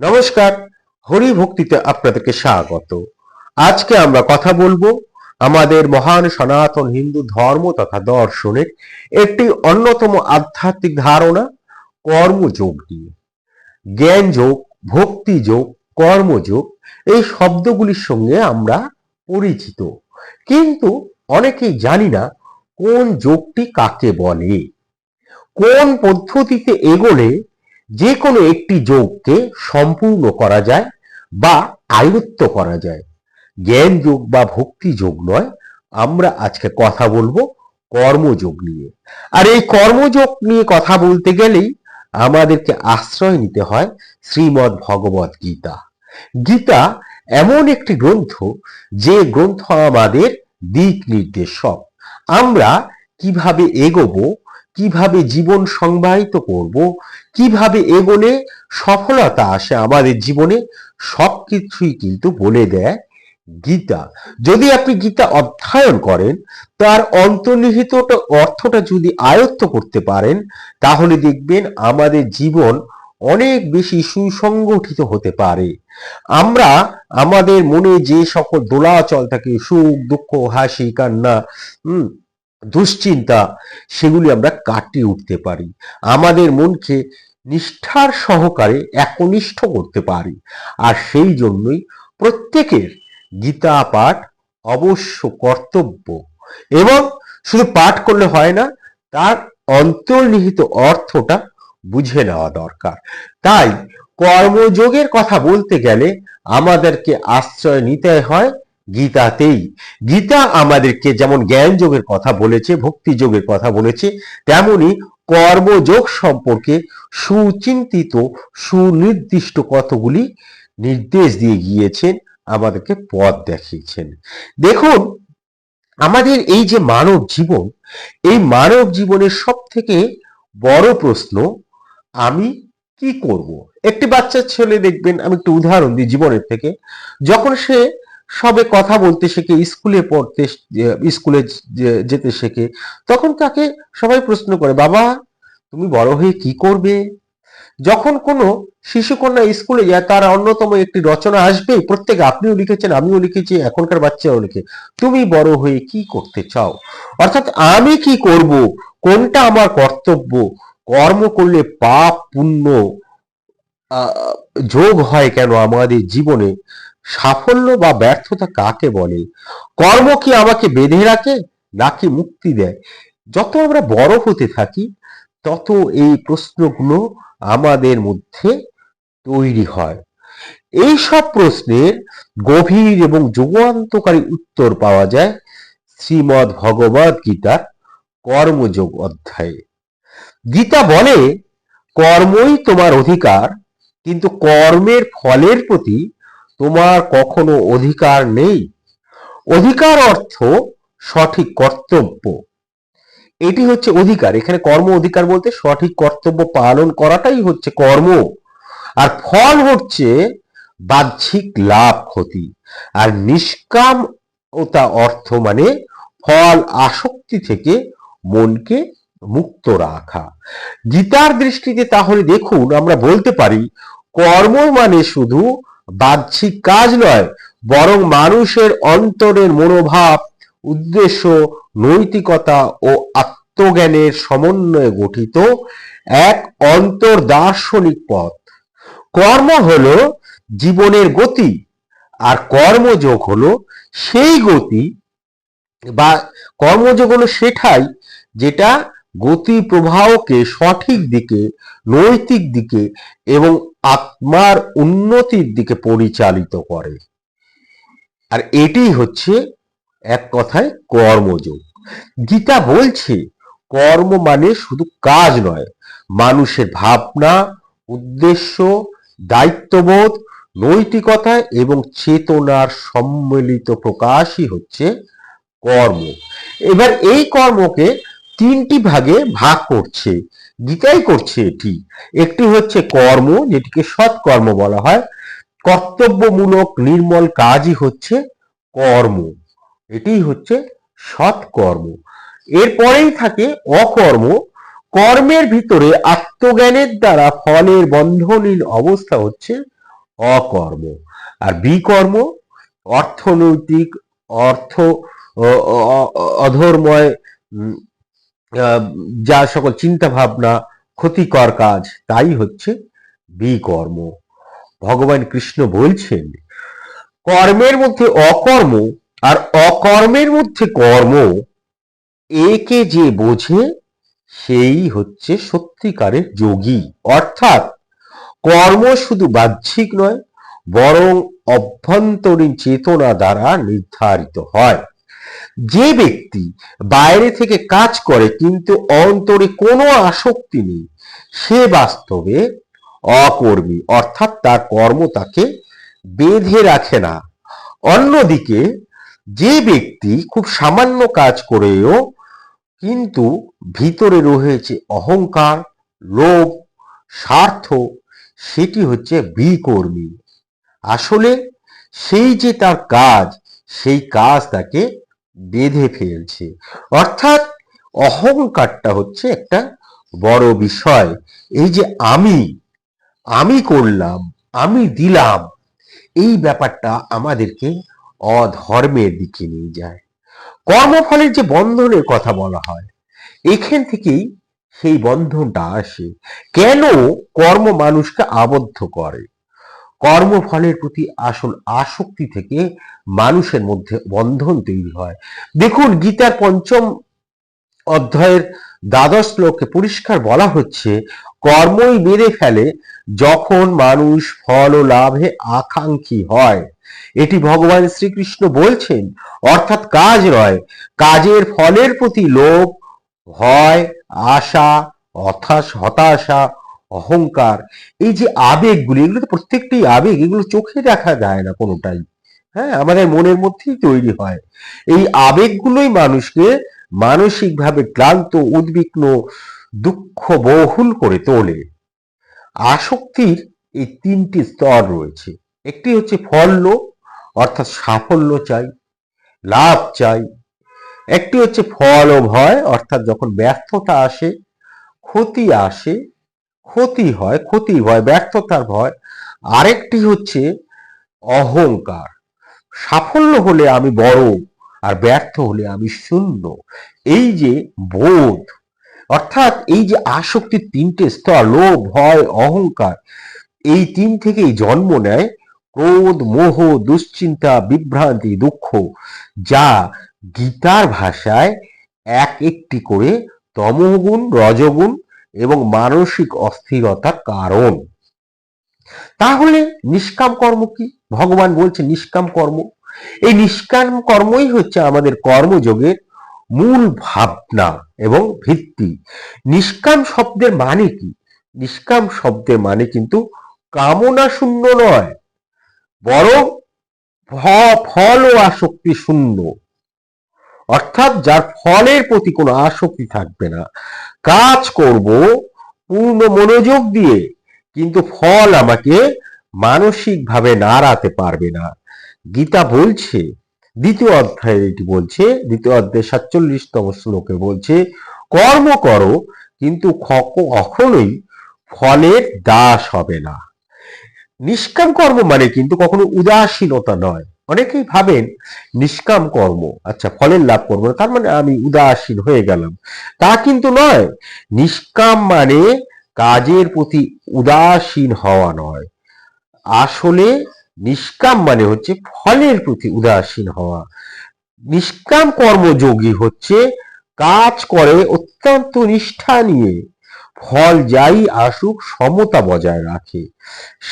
নমস্কার, হরি ভক্তিতে আপনাদেরকে স্বাগত। আজকে আমরা কথা বলব আমাদের মহান সনাতন হিন্দু ধর্ম তথা দর্শনের একটি অন্যতম আধ্যাত্মিক ধারণা, কর্মযোগ নিয়ে। জ্ঞান যোগ ভক্তি যোগ কর্মযোগ এই শব্দগুলির সঙ্গে আমরা পরিচিত। কিন্তু অনেকেই জানি না কোন যোগটি কাকে বলে। কোন পদ্ধতিতে এগোলে যে কোনো একটি যোগকে সম্পূর্ণ করা যায় বা আয়ত্ত করা যায়। জ্ঞান যোগ বা ভক্তি যোগ নয়। আমরা আজকে কথা বলব কর্মযোগ নিয়ে। আর এই কর্মযোগ নিয়ে কথা বলতে গেলেই আমাদেরকে আশ্রয় নিতে হয় শ্রীমৎ ভগবত গীতা। গীতা এমন একটি গ্রন্থ, যে গ্রন্থ আমাদের দিক নির্দেশক। আমরা কীভাবে এগোবো কীভাবে জীবন সংবাহিত করব, কীভাবে এগোলে সফলতা আসে আমাদের জীবনে সব কিছুই কিন্তু বলে দেয় গীতা। যদি আপনি গীতা অধ্যয়ন করেন, তার অন্তর্নিহিত অর্থটা যদি আয়ত্ত করতে পারেন, তাহলে দেখবেন আমাদের জীবন অনেক বেশি সুসংগঠিত হতে পারে। আমরা আমাদের মনে যে সকল দোলাচল থাকে সুখ, দুঃখ, হাসি, কান্না, হম দুশ্চিন্তা, সেগুলি আমরা কাটিয়ে উঠতে পারি। আমাদের মনকে নিষ্ঠার সহকারে একনিষ্ঠ করতে পারি। আর সেই জন্যই প্রত্যেকের গীতা পাঠ অবশ্য কর্তব্য। এবং শুধু পাঠ করলে হয় না, তার অন্তর্নিহিত অর্থটা বুঝে নেওয়া দরকার। তাই কর্মযোগের কথা বলতে গেলে আমাদেরকে আশ্রয় নিতে হয় গীতাতেই। গীতা আমাদেরকে যেমন জ্ঞান যোগের কথা বলেছে ভক্তি যোগের কথা বলেছে, তেমনি কর্মযোগ সম্পর্কে সুচিন্তিত, সুনির্দিষ্ট কতগুলি নির্দেশ দিয়ে গিয়েছেন, আমাদেরকে পথ দেখিয়েছেন। দেখুন, আমাদের এই যে মানব জীবন, এই মানব জীবনের সব থেকে বড় প্রশ্ন, আমি কি করব? একটি বাচ্চা ছেলে দেখবেন, আমি একটু উদাহরণ দিই জীবনের থেকে। যখন সে সবে কথা বলতে শেখে, স্কুলে পড়তে স্কুলে যেতে শেখে, তখন তাকে সবাই প্রশ্ন করে, বাবা, তুমি বড় হয়ে কি করবে? যখন কোনো শিশুকন্যা স্কুলে যায়, তার অন্যতম একটি রচনা আসবে প্রত্যেক আপনিও লিখেছেন, আমিও লিখেছি, এখনকার বাচ্চাও লিখে। তুমি বড় হয়ে কি করতে চাও? অর্থাৎ আমি কি করব? কোনটা আমার কর্তব্য? কর্ম করলে পাপ পুণ্য যোগ হয় কেন আমাদের জীবনে? সাফল্য বা ব্যর্থতা কাকে বলে? কর্ম কি আমাকে বেঁধে রাখে নাকি মুক্তি দেয়? যত আমরা বড় হতে থাকি, তত এই প্রশ্নগুলো আমাদের মধ্যে তৈরি হয়। এই সব প্রশ্নের গভীর এবং যুগান্তকারী উত্তর পাওয়া যায় শ্রীমদ ভগবত গীতার কর্মযোগ অধ্যায়ে। গীতা বলে, কর্মই তোমার অধিকার, কিন্তু কর্মের ফলের প্রতি তোমার কখনো অধিকার নেই? অধিকার অর্থ সঠিক কর্তব্য। এটি হচ্ছে অধিকার। এখানে কর্ম অধিকার বলতে সঠিক কর্তব্য পালন করাটাই হচ্ছে কর্ম। আর ফল হচ্ছে বাহ্যিক লাভ ক্ষতি। আর নিষ্কাম ওটা অর্থ মানে ফল আসক্তি থেকে মনকে মুক্ত রাখা। গীতার দৃষ্টিতে তাহলে দেখুন, আমরা বলতে পারি, কর্ম মানে শুধু বাহ্যিক কাজ নয়, বরং মানুষের অন্তরের মনোভাব, উদ্দেশ্য, নৈতিকতা ও আত্মজ্ঞানের সমন্বয়ে গঠিত এক অন্তর দার্শনিক পথ। কর্ম হলো জীবনের গতি, আর কর্মযোগ হলো সেই গতি বা কর্মযোগ হলো সেটাই যেটা গতি প্রবাহকে সঠিক দিকে, নৈতিক দিকে এবং আত্মার উন্নতির দিকে পরিচালিত করে। আর এটি হচ্ছে এক কথায় কর্মযোগ। গীতা বলছে, কর্ম মানে শুধু কাজ নয়, মানুষের ভাবনা, উদ্দেশ্য, দায়িত্ববোধ, নৈতিকতা এবং চেতনার সম্মিলিত প্রকাশই হচ্ছে কর্ম। এবার এই কর্মকে তিনটি ভাগে ভাগ করছে গীতাই করছে এটি। একটি হচ্ছে কর্ম, যেটিকে সৎকর্ম বলা হয়। কর্তব্যমূলক নির্মল কাজই হচ্ছে কর্ম। এটি হচ্ছে সৎকর্ম। এরপরেই থাকে অকর্ম। কর্মের ভিতরে আত্মজ্ঞানের দ্বারা ফলের বন্ধনীন অবস্থা হচ্ছে অকর্ম। আর বিকর্ম, অর্থনৈতিক, অর্থ অধর্ময় যা সকল চিন্তা ভাবনা ক্ষতিকর কাজ, তাই হচ্ছে বিকর্ম। ভগবান কৃষ্ণ বলছেন, কর্মের মধ্যে অকর্ম আর অকর্মের মধ্যে কর্ম, একে যে বোঝে সেই হচ্ছে সত্যিকারের যোগী। অর্থাৎ কর্ম শুধু বাহ্যিক নয়, বরং অভ্যন্তরীণ চেতনা দ্বারা নির্ধারিত হয়। যে ব্যক্তি বাইরে থেকে কাজ করে কিন্তু অন্তরে কোনো আসক্তি নেই, সে বাস্তবে অকর্মী, অর্থাৎ তার কর্ম তাকে বেঁধে রাখে না। অন্যদিকে যে ব্যক্তি খুব সামান্য কাজ করেও কিন্তু ভিতরে রয়েছে অহংকার, লোভ, স্বার্থ, সেটি হচ্ছে বিকর্মী। আসলে সেই যে তার কাজ, সেই কাজ তাকে বেঁধে ফেলছে। অর্থাৎ অহংকারটা হচ্ছে একটা বড় বিষয়। এই যে আমি আমি করলাম, আমি দিলাম, এই ব্যাপারটা আমাদেরকে অধর্মের দিকে নিয়ে যায়। কর্মফলের যে বন্ধনের কথা বলা হয়, এখান থেকেই সেই বন্ধনটা আসে। কেন কর্ম মানুষকে আবদ্ধ করে? কর্মফলের প্রতি আসল আসক্তি থেকে মানুষের মধ্যে বন্ধন তৈরি হয়। দেখুন, গীতার পঞ্চম অধ্যায়ের দ্বাদশ শ্লোকে পরিষ্কার বলা হচ্ছে, কর্মই মেরে ফেলে যখন মানুষ ফল ও লাভে আকাঙ্ক্ষী হয়। এটি ভগবান শ্রীকৃষ্ণ বলছেন, অর্থাৎ কাজ নয়, কাজের ফলের প্রতি লোভ, ভয়, আশা, হতাশ, হতাশা অহংকার, এই যে আবেগগুলি এগুলো তো প্রত্যেকটি আবেগ, এগুলো চোখে দেখা যায় না কোনোটাই। হ্যাঁ আমাদের মনের মধ্যেই তৈরি হয়। এই আবেগগুলোই মানুষকে মানসিকভাবে ক্লান্ত, উদ্বিগ্ন, দুঃখ বহুল করে তোলে। আসক্তির এই তিনটি স্তর রয়েছে। একটি হচ্ছে ফল লোভ অর্থাৎ সাফল্য চাই, লাভ চাই। একটি হচ্ছে ফল ও ভয়, অর্থাৎ যখন ব্যর্থতা আসে, ক্ষতি আসে ক্ষতি হয়, ক্ষতি ভয়, ব্যর্থতার ভয়। আরেকটি হচ্ছে অহংকার। সাফল্য হলে আমি বড় আর ব্যর্থ হলে আমি শূন্য। এই যে বোধ, অর্থাৎ এই যে আসক্তির তিনটে স্তর, লোভ, ভয়, অহংকার, এই তিন থেকেই জন্ম নেয় ক্রোধ, মোহ, দুশ্চিন্তা, বিভ্রান্তি, দুঃখ, যা গীতার ভাষায় এক একটি করে তমগুণ, রজগুণ এবং মানসিক অস্থিরতার কারণ। তাহলে নিষ্কাম কর্ম কি? ভগবান বলছে নিষ্কাম কর্ম। এই নিষ্কাম কর্মই হচ্ছে আমাদের কর্মযোগের মূল ভাবনা এবং ভিত্তি। নিষ্কাম শব্দের মানে কি? নিষ্কাম শব্দের মানে কিন্তু কামনা শূন্য নয়, বরং ফল ও আসক্তি শূন্য। অর্থাৎ যার ফলের প্রতি কোনো আসক্তি থাকবে না। কাজ করব পূর্ণ মনোযোগ দিয়ে, কিন্তু ফল আমাকে মানসিকভাবে নাড়াতে পারবে না। গীতা বলছে, দ্বিতীয় অধ্যায়ে এটি বলছে, দ্বিতীয় অধ্যায় সাতচল্লিশতম শ্লোকে বলছে, কর্ম করো, কিন্তু কখনোই ফলের দাস হবে না। নিষ্কাম কর্ম মানে কিন্তু কখনো উদাসীনতা নয়। অনেকেই ভাবেন নিষ্কাম কর্ম আচ্ছা ফলের লাভ করব তার মানে আমি উদাসীন হয়ে গেলাম। তা কিন্তু নয়। নিষ্কাম মানে কাজের প্রতি উদাসীন হওয়া নয়। আসলে নিষ্কাম মানে হচ্ছে ফলের প্রতি উদাসীন হওয়া। নিষ্কাম কর্মযোগী হচ্ছে কাজ করে অত্যন্ত নিষ্ঠা নিয়ে, ফল যাই আসুক, সমতা বজায় রাখে।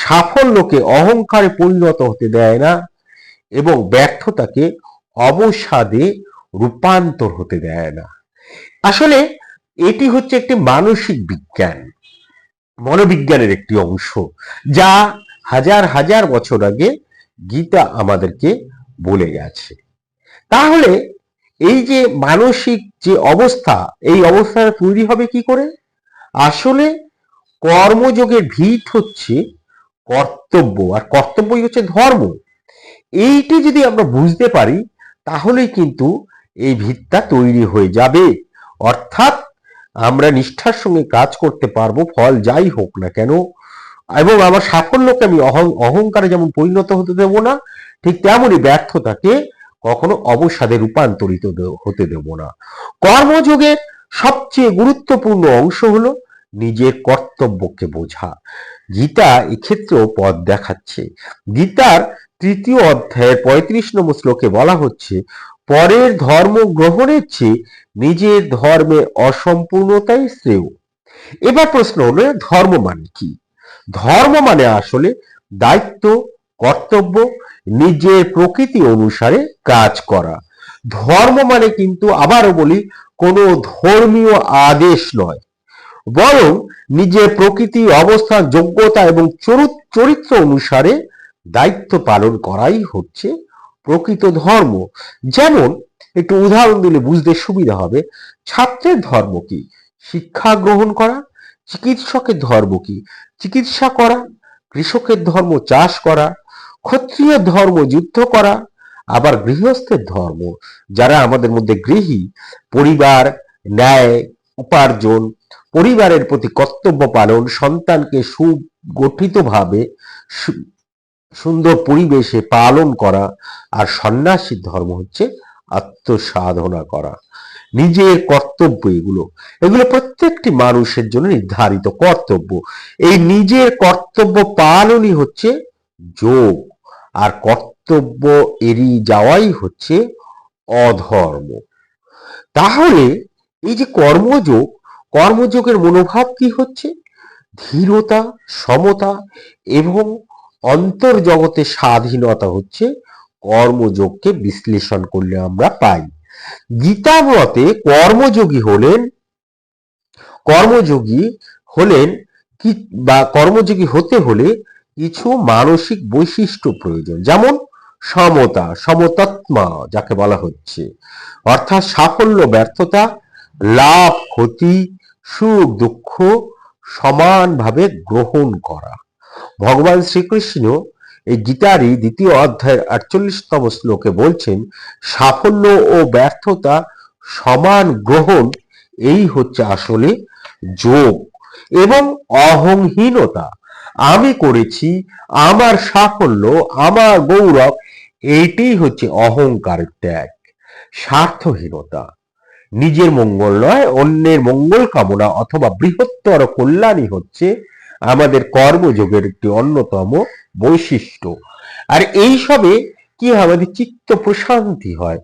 সাফল্যকে অহংকারে পরিণত হতে দেয় না। এবং ব্যর্থতাকে অবসাদে রূপান্তর হতে দেয় না। আসলে এটি হচ্ছে একটি মানসিক বিজ্ঞান, মনোবিজ্ঞানের একটি অংশ, যা হাজার হাজার বছর আগে গীতা আমাদেরকে বলে গেছে। তাহলে এই যে মানসিক যে অবস্থা, এই অবস্থাটা তৈরি হবে কি করে? আসলে কর্মযোগের ভিত হচ্ছে কর্তব্য, আর কর্তব্যই হচ্ছে ধর্ম। এইটি যদি আমরা বুঝতে পারি, তাহলেই কিন্তু এই ভিতটা তৈরি হয়ে যাবে। অর্থাৎ আমরা নিষ্ঠার সঙ্গে কাজ করতে পারব, ফল যাই হোক না কেন। এবং আমার সাফল্যকে আমি অহং- অহংকারে যেমন পরিণত হতে দেব না, ঠিক তেমনই ব্যর্থতাকে কখনো অবসাদে রূপান্তরিত হতে দেব না। কর্মযোগের সবচেয়ে গুরুত্বপূর্ণ অংশ হলো নিজের কর্তব্যকে বোঝা। গীতা এক্ষেত্রেও পথ দেখাচ্ছে। গীতার তৃতীয় অধ্যায়ের পঁয়ত্রিশ নম্বর শ্লোকে বলা হচ্ছে, পরের ধর্ম গ্রহণের চেয়ে নিজের ধর্মে অসম্পূর্ণতাই শ্রেয়। এবার প্রশ্ন হলো ধর্ম মানে কি? ধর্ম মানে আসলে দায়িত্ব, কর্তব্য, নিজের প্রকৃতি অনুসারে কাজ করা। ধর্ম মানে কিন্তু আবারও বলি, কোনো ধর্মীয় আদেশ নয়। বরং নিজের প্রকৃতি, অবস্থান, যোগ্যতা এবং চরু- চরিত্র অনুসারে দায়িত্ব পালন করাই হচ্ছে প্রকৃত ধর্ম। যেমন, একটু উদাহরণ দিলে বুঝতে সুবিধা হবে, ছাত্রের ধর্ম কি? শিক্ষা গ্রহণ করা? চিকিৎসকের ধর্ম কি? চিকিৎসা করা? কৃষকের ধর্ম চাষ করা? ক্ষত্রিয় ধর্ম যুদ্ধ করা? আবার গৃহস্থের ধর্ম, যারা আমাদের মধ্যে গৃহী, পরিবার, ন্যায়, উপার্জন পরিবারের প্রতি কর্তব্য পালন, সন্তানকে সুগঠিতভাবে সুন্দর পরিবেশে পালন করা আর সন্ন্যাসীর ধর্ম হচ্ছে আত্মসাধনা করা। নিজের কর্তব্য এগুলো। এগুলো প্রত্যেকটি মানুষের জন্য নির্ধারিত কর্তব্য। এই নিজের কর্তব্য পালনই হচ্ছে যোগ। আর কর্তব্য এড়িয়ে যাওয়াই হচ্ছে অধর্ম। তাহলে এই যে কর্মযোগ কর্মযোগের মনোভাব কি হচ্ছে? ধীরতা, সমতা এবং অন্তর্জগতে স্বাধীনতা হচ্ছে কর্মযোগকে বিশ্লেষণ করলে আমরা পাই। গীতা মতে কর্মযোগী হলেন কর্মযোগী হলেন কি বা কর্মযোগী হতে হলে কিছু মানসিক বৈশিষ্ট্য প্রয়োজন। যেমন সমতা, সমতাত্মা যাকে বলা হচ্ছে। অর্থাৎ সাফল্য, ব্যর্থতা, লাভ, ক্ষতি সুখ, দুঃখ সমানভাবে গ্রহণ করা। ভগবান শ্রীকৃষ্ণ এই গীতারই দ্বিতীয় অধ্যায়ের আটচল্লিশতম শ্লোকে বলছেন, সাফল্য ও ব্যর্থতা সমান গ্রহণ, এই হচ্ছে আসলে যোগ এবং অহংহীনতা। আমি করেছি আমার সাফল্য, আমার গৌরব এইটাই হচ্ছে অহংকার ত্যাগ, স্বার্থহীনতা। নিজের মঙ্গল নয়, অন্যের মঙ্গল কামনা অথবা বৃহত্তর কল্যাণই হচ্ছে আমাদের কর্মযোগের একটি অন্যতম বৈশিষ্ট্য। আর এই সবে কি আমাদের চিত্ত প্রশান্তি হয়।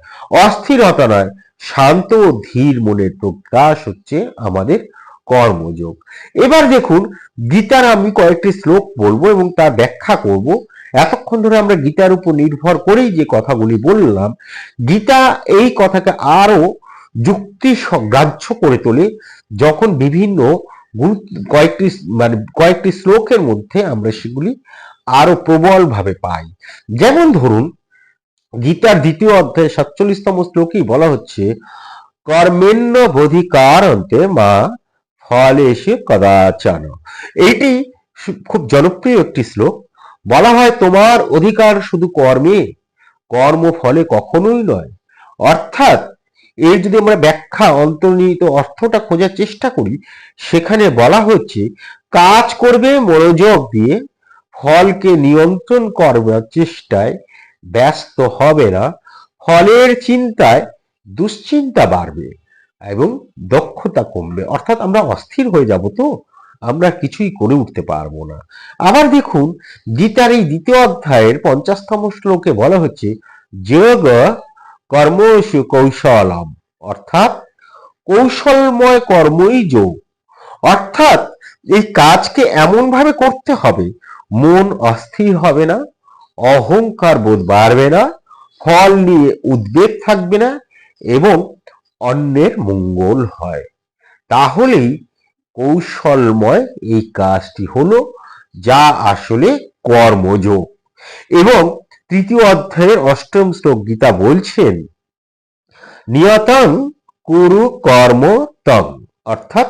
অস্থিরতা নয়, শান্ত ও ধীর মনের প্রকাশ হচ্ছে আমাদের কর্মযোগ। এবার দেখুন, গীতার আমি কয়েকটি শ্লোক বলব এবং তার ব্যাখ্যা করব। এতক্ষণ ধরে আমরা গীতার উপর নির্ভর করেই যে কথাগুলি বললাম, গীতা এই কথাকে আরও যুক্তি গ্রাহ্য করে তোলে যখন বিভিন্ন কয়েকটি মানে কয়েকটি শ্লোকের মধ্যে আমরা সেগুলি আরও প্রবল ভাবে পাই। যেমন ধরুন, গীতার দ্বিতীয় অধ্যায় সাতচল্লিশতম শ্লোকেই বলা হচ্ছে, কর্মেণ্য বোধিকার অন্তে মা ফলে এসে কদাচান। এইটি খুব জনপ্রিয় একটি শ্লোক। বলা হয়, তোমার অধিকার শুধু কর্মে কর্ম ফলে কখনোই নয়। অর্থাৎ এর যদি আমরা ব্যাখ্যা অন্তর্নিহিত অর্থটা খোঁজার চেষ্টা করি, সেখানে বলা হচ্ছে, কাজ করবে মনোযোগ দিয়ে, ফলকে নিয়ন্ত্রণ করবার চেষ্টায় ব্যস্ত হবে না, ফলের চিন্তায় দুশ্চিন্তা বাড়বে এবং দক্ষতা কমবে। অর্থাৎ আমরা অস্থির হয়ে যাব তো, আমরা কিছুই করে উঠতে পারব না। আবার দেখুন, গীতার এই দ্বিতীয় অধ্যায়ের পঞ্চাশতম শ্লোকে বলা হচ্ছে যোগ কর্মসু কৌশলম, অর্থাৎ কৌশলময় কর্মই যোগ। অর্থাৎ এই কাজকে এমন ভাবে করতে হবে, মন অস্থির হবে না, অহংকার বোধ বাড়বে না, ফল নিয়ে উদ্বেগ থাকবে না এবং অন্যের মঙ্গল হয়। তাহলেই কৌশলময় এই কাজটি হলো, যা আসলে কর্মযোগ। এবং তৃতীয় অধ্যায়ের অষ্টম শ্লোক গীতা বলছেন, নিয়তং কুরু কর্ম তং। অর্থাৎ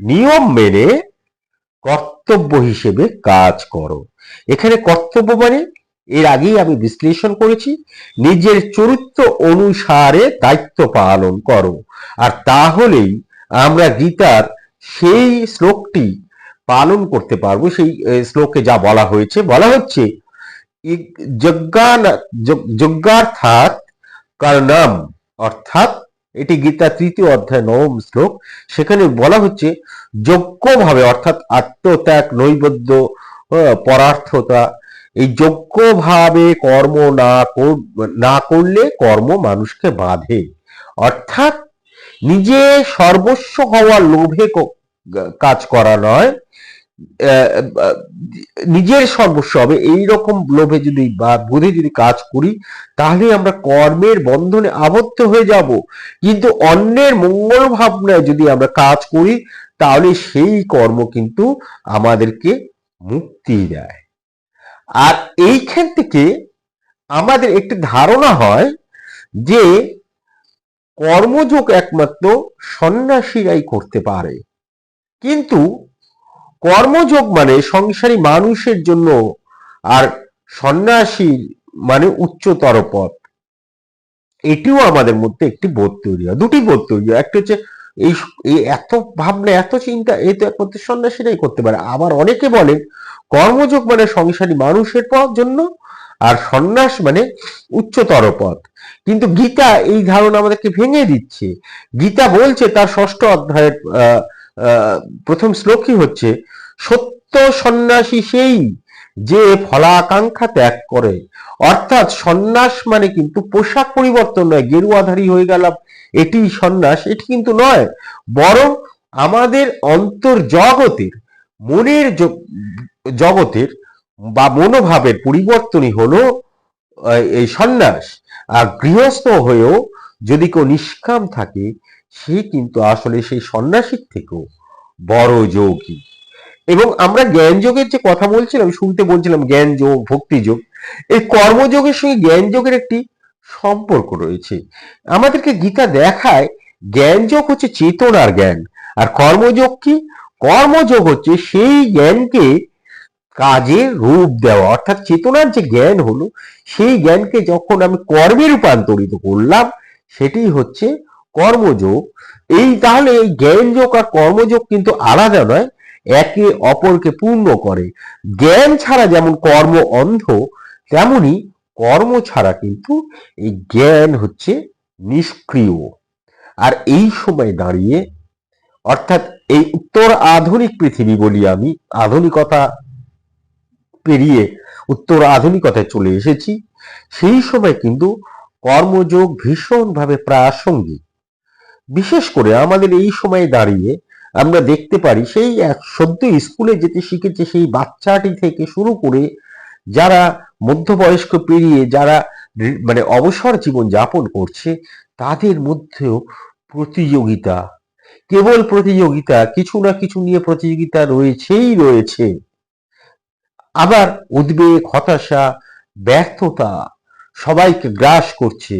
নিয়ম মেনে কর্তব্য হিসেবে কাজ করো। এখানে কর্তব্য মানে এর আগেই আমি বিশ্লেষণ করেছি, নিজের চরিত্র অনুসারে দায়িত্ব পালন করো। আর তাহলেই আমরা গীতার সেই শ্লোকটি পালন করতে পারব, সেই শ্লোকে যা বলা হয়েছে। বলা হচ্ছে যজ্ঞার্থাৎ কর্ণম, অর্থাৎ এটি গীতা তৃতীয় অধ্যায় নবম শ্লোক, সেখানে বলা হচ্ছে যোগ্যভাবে অর্থাৎ আত্মত্যাগ, নৈবেদ্য পরার্থতা, এই যোগ্যভাবে কর্ম না না করলে কর্ম মানুষকে বাঁধে। অর্থাৎ নিজে সর্বস্ব হওয়ার লোভে কাজ করা নয় নিজের সর্বস্ব হবে। এইরকম লোভে যদি বা বুধে যদি কাজ করি, তাহলে আমরা কর্মের বন্ধনে আবদ্ধ হয়ে যাব। কিন্তু অন্যের মঙ্গল ভাবনায় যদি আমরা কাজ করি, তাহলে সেই কর্ম কিন্তু আমাদেরকে মুক্তি দেয়। আর এইখান থেকে আমাদের একটি ধারণা হয় যে কর্মযোগ একমাত্র সন্ন্যাসীরাই করতে পারে। কিন্তু কর্মযোগ মানে সংসারী মানুষের জন্য আর সন্ন্যাসী মানে উচ্চতর পথ এটিও আমাদের মধ্যে একটি বোধ তৈরি হয় দুটি বোধ তৈরি হয়। একটা হচ্ছে এই এত ভাবনা এত চিন্তা এই তো একমাত্র সন্ন্যাসীরাই করতে পারে। আবার অনেকে বলেন কর্মযোগ মানে সংসারী মানুষের পথ জন্য আর সন্ন্যাস মানে উচ্চতর পথ কিন্তু গীতা এই ধারণা আমাদেরকে ভেঙে দিচ্ছে। গীতা বলছে তার ষষ্ঠ অধ্যায়ের আহ, প্রথম শ্লোকই হচ্ছে? সত্য সন্ন্যাসী সেই যে ফলাকাঙ্ক্ষা ত্যাগ করে। অর্থাৎ সন্ন্যাস মানে কিন্তু পোশাক পরিবর্তন নয়, গেরুয়াধারী হয়ে গেলাম, এটি সন্ন্যাস, এটি কিন্তু নয়। বরং আমাদের অন্তর জগতের মনের জগতের বা মনোভাবের পরিবর্তনই হলো এই সন্ন্যাস। আর গৃহস্থ হয়েও যদি কেউ নিষ্কাম থাকে সে কিন্তু আসলে সেই সন্ন্যাসীর থেকেও বড় যোগী। এবং আমরা জ্ঞান যোগের যে কথা বলছিলাম শুনতে বলছিলাম জ্ঞান যোগ ভক্তি যোগ এই কর্মযোগের সঙ্গে জ্ঞান যোগের একটি সম্পর্ক রয়েছে। আমাদেরকে গীতা দেখায় জ্ঞান যোগ হচ্ছে চেতনার জ্ঞান, আর কর্মযোগ কি? কর্মযোগ হচ্ছে সেই জ্ঞানকে কাজে রূপ দেওয়া, অর্থাৎ চেতনার যে জ্ঞান হলো, সেই জ্ঞানকে যখন আমি কর্মে রূপান্তরিত করলাম, সেটি হচ্ছে কর্মযোগ, এই তাহলে এই জ্ঞান যোগ আর কর্মযোগ কিন্তু আলাদা নয়, একে অপরকে পূর্ণ করে। জ্ঞান ছাড়া যেমন কর্ম অন্ধ, তেমনি কর্ম ছাড়া কিন্তু এই জ্ঞান হচ্ছে নিষ্ক্রিয়। আর এই সময় দাঁড়িয়ে, অর্থাৎ এই উত্তর আধুনিক পৃথিবী বলি আমি, আধুনিকতা পেরিয়ে উত্তর আধুনিকতায় চলে এসেছি, সেই সময় কিন্তু কর্মযোগ ভীষণভাবে প্রাসঙ্গিক। বিশেষ করে আমাদের এই সময়ে দাঁড়িয়ে আমরা দেখতে পারি সেই এক সদ্য স্কুলে যেতে শিখেছে সেই বাচ্চাটি থেকে শুরু করে যারা মধ্যবয়স্ক পেরিয়ে যারা মানে অবসর জীবন যাপন করছে, তাদের মধ্যেও প্রতিযোগিতা, কেবল প্রতিযোগিতা, কিছু না কিছু নিয়ে প্রতিযোগিতা রয়েছেই রয়েছে। আবার উদ্বেগ, হতাশা, ব্যর্থতা সবাইকে গ্রাস করছে।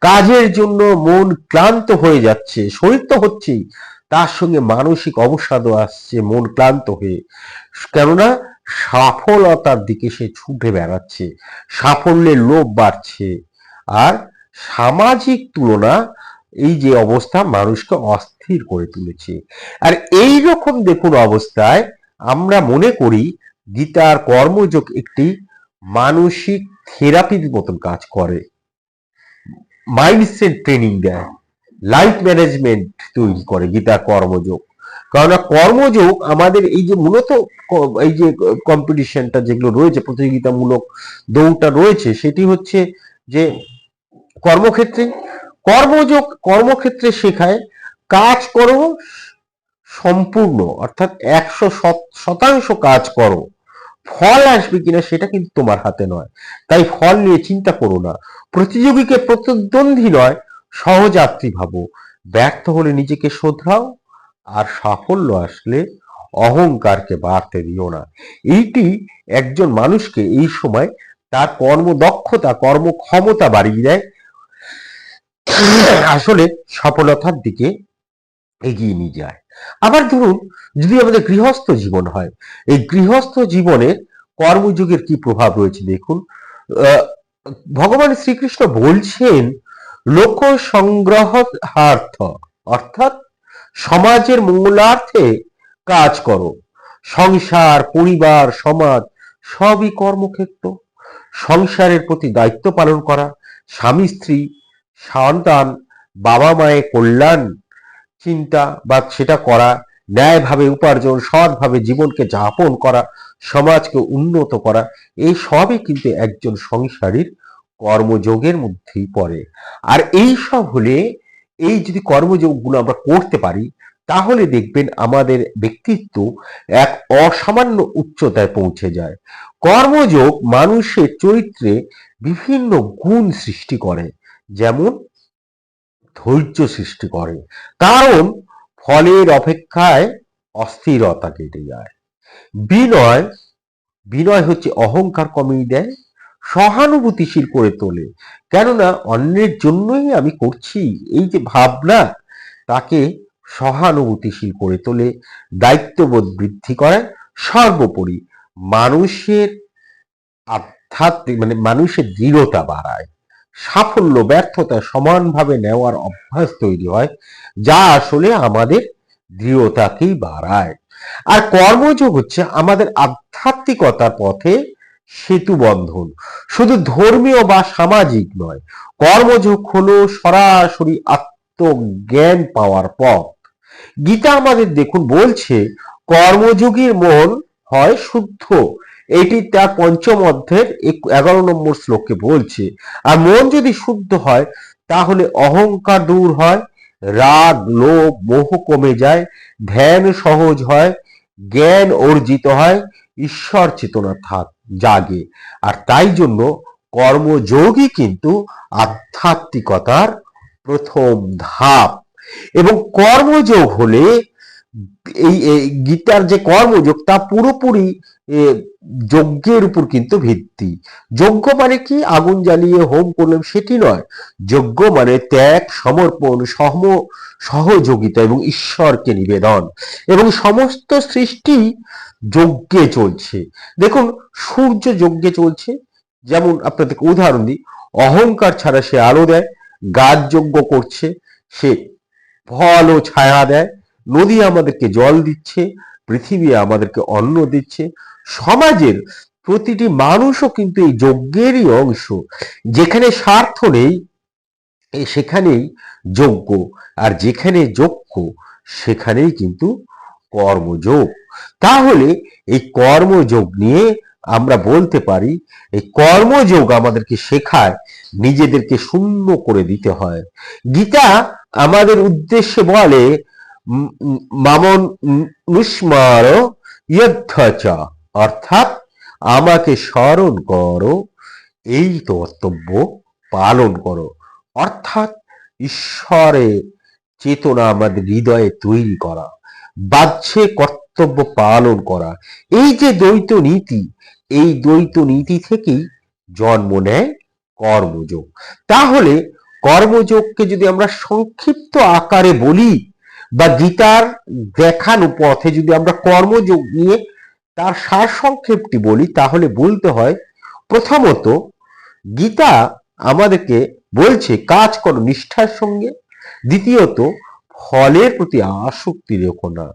কাজের জন্য মন ক্লান্ত হয়ে যাচ্ছে, শরীর তো হচ্ছেই। তার সঙ্গে মানসিক অবসাদও আসছে, মন ক্লান্ত হয়ে। কেননা সফলতার দিকে সে ছুটে বেড়াচ্ছে, সাফল্যের লোভ বাড়ছে। আর সামাজিক তুলনা এই যে অবস্থা মানুষকে অস্থির করে তুলেছে। আর এই রকম দেখুন অবস্থায় আমরা মনে করি গীতার কর্মযোগ একটি মানসিক থেরাপির মতন কাজ করে। মাইন্ডসেট ট্রেনিং দেয় লাইফ ম্যানেজমেন্ট তৈরি করে, গীতা কর্মযোগ। কারণ কর্মযোগ আমাদের এই যে মূলত এই যে কম্পিটিশনটা যেগুলো রয়েছে, প্রতিযোগিতামূলক দৌড়টা রয়েছে, সেটি হচ্ছে যে কর্মক্ষেত্রে, কর্মযোগ কর্মক্ষেত্রে শেখায়, কাজ করো, সম্পূর্ণ, অর্থাৎ একশো শতাংশ কাজ করো। ফল আসবে কিনা সেটা কিন্তু তোমার হাতে নয়। তাই ফল নিয়ে চিন্তা করো না। প্রতিযোগীকে প্রতিদ্বন্দ্বী নয়, সহযাত্রী ভাবো। ব্যর্থ হলে নিজেকে শোধরাও, আর সাফল্য আসলে অহংকারকে বাড়তে দিও না। এইটি একজন মানুষকে এই সময় তার কর্মদক্ষতা, কর্মক্ষমতা বাড়িয়ে দেয়। আসলে সফলতার দিকে এগিয়ে নিয়ে যায়। আবার ধরুন, যদি আমাদের গৃহস্থ জীবন হয়, এই গৃহস্থ জীবনের কর্মযুগের কি প্রভাব রয়েছে দেখুন ভগবান শ্রীকৃষ্ণ বলছেন লোক সংগ্রহার্থ অর্থাৎ সমাজের মঙ্গলার্থে কাজ করো। সংসার, পরিবার, সমাজ, সবই কর্মক্ষেত্র। সংসারের প্রতি দায়িত্ব পালন করা, স্বামী, স্ত্রী, সন্তান বাবা মায়ের কল্যাণ চিন্তা বা সেটা করা, ন্যায়ভাবে উপার্জন, সৎভাবে জীবনকে যাপন করা, সমাজকে উন্নত করা, এই সবই কিন্তু একজন সংসারীর কর্মযোগের মধ্যেই পড়ে। আর এই সব হলে এই যদি কর্মযোগগুলো আমরা করতে পারি, তাহলে দেখবেন আমাদের ব্যক্তিত্ব এক অসামান্য উচ্চতায় পৌঁছে যায়। কর্মযোগ মানুষের চরিত্রে বিভিন্ন গুণ সৃষ্টি করে। যেমন ধৈর্য সৃষ্টি করে। কারণ ফলের অপেক্ষায় অস্থিরতা কেটে যায়। বিনয় বিনয় হচ্ছে অহংকার কমিয়ে দেয়, সহানুভূতিশীল করে তোলে। কেননা অন্যের জন্যই আমি করছি এই যে ভাবনা, তাকে সহানুভূতিশীল করে তোলে, দায়িত্ববোধ বৃদ্ধি করে। সর্বোপরি মানুষের আধ্যাত্মিক মানে মানুষের দৃঢ়তা বাড়ায়। সাফল্য, ব্যর্থতা সমানভাবে নেওয়ার অভ্যাস তৈরি হয়, যা আসলে আমাদের দৃঢ়তাকেই বাড়ায়। আর কর্মযোগ হচ্ছে আমাদের আধ্যাত্মিকতার পথে সেতু বন্ধন শুধু ধর্মীয় বা সামাজিক নয়, কর্মযোগ হলো সরাসরি আত্মজ্ঞান পাওয়ার পথ। গীতা আমাদের দেখুন বলছে, কর্মযোগীর মন হয় শুদ্ধ এটি তার পঞ্চম এক- এগারো নম্বর শ্লোকে বলছে, আর মন যদি শুদ্ধ হয়, তাহলে অহংকার দূর হয়, রাগ, লোভ, মোহ কমে যায়, ধ্যান সহজ হয়, জ্ঞান অর্জিত হয়, ঈশ্বর চেতনা থাক, জাগে। আর তাই জন্য কর্মযোগই কিন্তু আধ্যাত্মিকতার প্রথম ধাপ। এবং কর্মযোগ হলে এই গীতার যে কর্মযোগ, তা পুরোপুরি যজ্ঞের উপর কিন্তু ভিত্তি। যজ্ঞ মানে কি? আগুন জ্বালিয়ে, হোম করলাম সেটি নয়। যজ্ঞ মানে ত্যাগ, সমর্পণ সহম সহযোগিতা এবং ঈশ্বরকে নিবেদন। এবং সমস্ত সৃষ্টি যজ্ঞে চলছে। দেখুন, সূর্য যজ্ঞে চলছে। যেমন আপনাদেরকে উদাহরণ দিই, অহংকার ছাড়া সে আলো দেয়, গাছ যজ্ঞ করছে, সে ফল ও ছায়া দেয় নদী আমাদেরকে জল দিচ্ছে, পৃথিবী আমাদেরকে অন্ন দিচ্ছে। সমাজের প্রতিটি মানুষও কিন্তু এই যজ্ঞেরই অংশ। যেখানে স্বার্থ নেই সেখানেই যজ্ঞ। আর যেখানে যজ্ঞ সেখানেই কিন্তু কর্মযোগ। তাহলে এই কর্মযোগ নিয়ে আমরা বলতে পারি, এই কর্মযোগ আমাদেরকে শেখায়, নিজেদেরকে শূন্য করে দিতে হয়। গীতা আমাদের উদ্দেশ্যে বলে উম, উম, মামন নুস্মার ইয়দ্ধ অর্থাৎ আমাকে স্মরণ করো এই কর্তব্য পালন করো। অর্থাৎ ঈশ্বরের চেতনা আমাদের হৃদয়ে তৈরি করা বাহ্যে কর্তব্য পালন করা। এই যে দ্বৈত নীতি এই দ্বৈত নীতি থেকেই জন্ম নেয় কর্মযোগ। তাহলে কর্মযোগকে যদি আমরা সংক্ষিপ্ত আকারে বলি বা গীতার দেখানো পথে যদি আমরা কর্মযোগ নিয়ে তার সারসংক্ষেপটি বলি, তাহলে বলতে হয়, প্রথমত গীতা আমাদেরকে বলছে, কাজ করো নিষ্ঠার সঙ্গে। দ্বিতীয়ত, ফলের প্রতি আসক্তি রেখো না।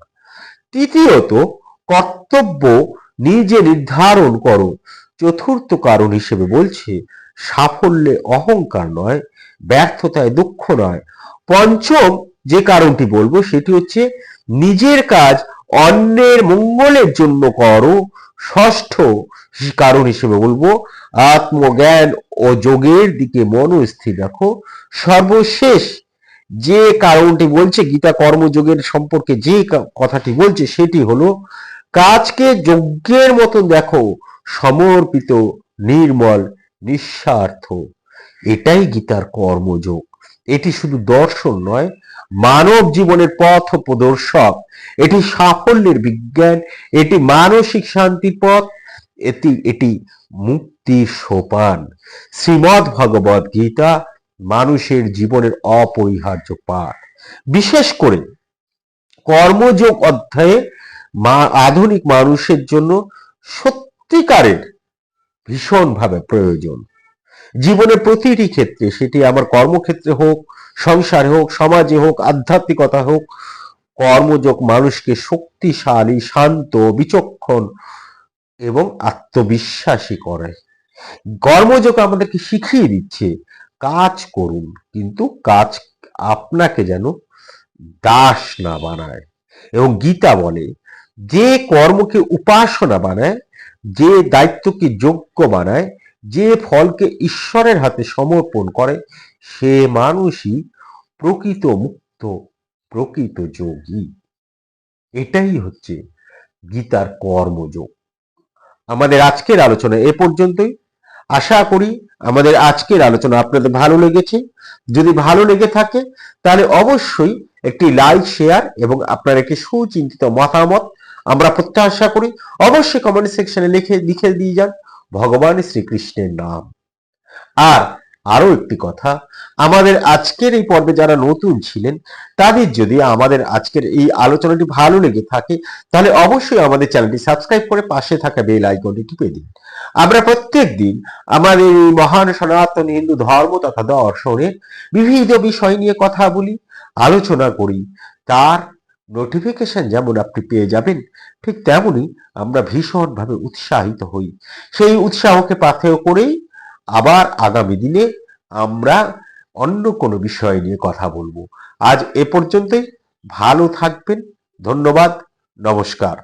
তৃতীয়ত, কর্তব্য নিজে নির্ধারণ করো। চতুর্থ কারণ হিসেবে বলছে, সাফল্যে অহংকার নয়, ব্যর্থতায় দুঃখ নয়। পঞ্চম যে কারণটি বলব সেটি হচ্ছে নিজের কাজ অন্যের মঙ্গলের জন্য করো, ষষ্ঠ কারণ হিসেবে বলব, আত্মজ্ঞান ও যোগের দিকে মনস্থির রাখো। সর্বশেষ যে কারণটি বলছে গীতা কর্মযোগের সম্পর্কে যে কথাটি বলছে সেটি হলো, কাজকে যজ্ঞের মতন দেখো, সমর্পিত, নির্মল, নিঃস্বার্থ। এটাই গীতার কর্মযোগ। এটি শুধু দর্শন নয় মানব জীবনের পথ প্রদর্শক। এটি সাফল্যের বিজ্ঞান, এটি মানসিক শান্তির পথ, এটি এটি মুক্তির সোপান। শ্রীমৎ ভগবদ গীতা মানুষের জীবনের অপরিহার্য পাঠ। বিশেষ করে কর্মযোগ অধ্যায়ে আধুনিক মানুষের জন্য সত্যিকারের ভীষণভাবে প্রয়োজন। জীবনের প্রতিটি ক্ষেত্রে, সেটি আমার কর্মক্ষেত্রে হোক সংসারে হোক, সমাজে হোক, আধ্যাত্মিকতা হোক, কর্মযোগ, মানুষকে শক্তিশালী, শান্ত, বিচক্ষণ এবং আত্মবিশ্বাসী করে। কর্মযোগ আমাদেরকে শিখিয়ে দিচ্ছে, কাজ করুন, কিন্তু কাজ আপনাকে যেন দাস না বানায়। এবং গীতা বলে, যে কর্মকে উপাসনা বানায়, যে দায়িত্বকে যোগ্য বানায়, যে ফলকে ঈশ্বরের হাতে সমর্পণ করে সে মানুষই প্রকৃত মুক্ত, প্রকৃত যোগী। এটাই হচ্ছে গীতার কর্মযোগ। আমাদের আজকের আলোচনা এ পর্যন্তই। আশা করি আমাদের আজকের আলোচনা আপনাদের ভালো লেগেছে। যদি ভালো লেগে থাকে, তাহলে অবশ্যই একটি লাইক শেয়ার এবং আপনার একটি সুচিন্তিত মতামত আমরা প্রত্যাশা করি। অবশ্যই কমেন্ট সেকশনে লিখে লিখে দিয়ে যান। ভগবান শ্রীকৃষ্ণের নাম। আর আরও একটি কথা। আমাদের আজকের এই পর্বে যারা নতুন ছিলেন, তাদের যদি আমাদের আজকের এই আলোচনাটি ভালো লেগে থাকে, তাহলে অবশ্যই আমাদের চ্যানেলটি সাবস্ক্রাইব করে পাশে থাকা বেল আইকনটি টিপে দিন। আমরা প্রত্যেক দিন আমাদের এই মহান সনাতন হিন্দু ধর্ম তথা দর্শনের বিভিন্ন বিষয় নিয়ে কথা বলি, আলোচনা করি। তার নোটিফিকেশন যেমন আপনি পেয়ে যাবেন, ঠিক তেমনই আমরা ভীষণভাবে উৎসাহিত হই। সেই উৎসাহকে পাথেয় করেই আবার আগামী দিনে আমরা অন্য কোনো বিষয় নিয়ে কথা বলব। আজ এ পর্যন্তই। ভালো থাকবেন। ধন্যবাদ। নমস্কার।